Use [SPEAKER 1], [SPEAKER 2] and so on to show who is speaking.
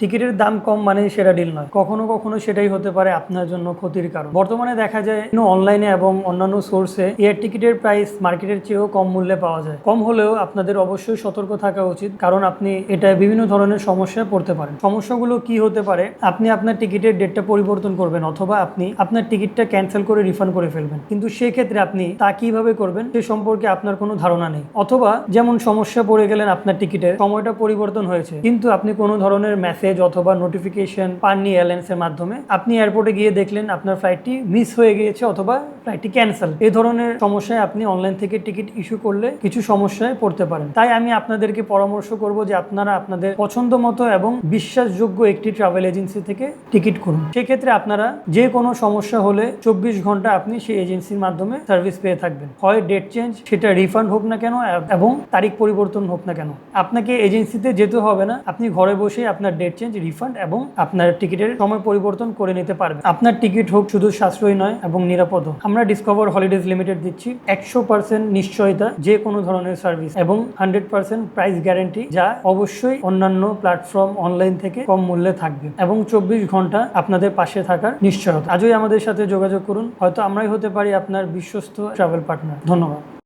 [SPEAKER 1] টিকিটের দাম কম মানে সেরা ডিল নয়। কখনো কখনো সেটাই হতে পারে আপনার জন্য ক্ষতির কারণ। বর্তমানে দেখা যায় অনলাইনে এবং অন্যান্য সোর্সে এয়ার টিকিটের প্রাইস মার্কেটের চেয়েও কম মূল্যে পাওয়া যায়। কম হলেও আপনাদের অবশ্যই সতর্ক থাকা উচিত, কারণ আপনি এটা বিভিন্ন ধরনের সমস্যায় পড়তে পারেন। সমস্যাগুলো কি হতে পারে? আপনি আপনার টিকিটের ডেটটা পরিবর্তন করবেন অথবা আপনি আপনার টিকিটটা ক্যান্সেল করে রিফান্ড করে ফেলবেন। কিন্তু সেক্ষেত্রে আপনি তা কীভাবে করবেন সে সম্পর্কে আপনার কোনো ধারণা নেই। অথবা যেমন সমস্যা পড়ে গেলেন আপনার টিকিটের, সময়টা পরিবর্তন হয়েছে, কিন্তু আপনি কোনো ধরনের মেসেজ অথবা নোটিফিকেশন পাননি এয়ারলাইন্সের মাধ্যমে, আপনি এয়ারপোর্টে গিয়ে দেখলেন আপনার ফ্লাইটটি মিস হয়ে গিয়েছে অথবা ফ্লাইটটি ক্যান্সেল এই ধরনের সমস্যায় আপনি অনলাইন থেকে টিকিট ইস্যু করলে কিছু সমস্যায় পড়তে পারেন। তাই আমি আপনাদেরকে পরামর্শ করব যে আপনারা আপনাদের পছন্দ মতো এবং বিশ্বাসযোগ্য একটি ট্রাভেল এজেন্সি থেকে টিকিট করুন। সেক্ষেত্রে আপনারা যে কোনো সমস্যা হলে চব্বিশ ঘণ্টা আপনি সেই এজেন্সির মাধ্যমে সার্ভিস পেয়ে থাকবেন। হয় ডেট চেঞ্জ সেটা রিফান্ড হোক না কেন, এবং তারিখ পরিবর্তন হোক না কেন। আপনাকে এজেন্সিতে যেতে হবে না। আপনি ঘরে বসেই আপনার ডেট চেঞ্জ রিফান্ড এবং আপনার টিকিটের সময় পরিবর্তন করে নিতে পারবেন। আপনার টিকিট হোক শুধু সাশ্রয়ী নয় এবং নিরাপদ আমরা ডিসকভার হলিডেজ লিমিটেড দিচ্ছি। একশো পার্সেন্ট নিশ্চয়তা যে কোনো ধরনের সার্ভিস এবং হান্ড্রেড পার্সেন্ট প্রাইস গ্যারেন্টি যা অবশ্যই অন্যান্য প্ল্যাটফর্ম অনলাইন থেকে কম মূল্যে থাকবে এবং চব্বিশ ঘণ্টা আপনাদের পাশে থাকার নিশ্চয়তা। আজই আমাদের সাথে যোগাযোগ করুন। হয়তো আমরাই হতে পারি আপনার বিশ্বস্ত ট্রাভেল পার্টনার ধন্যবাদ।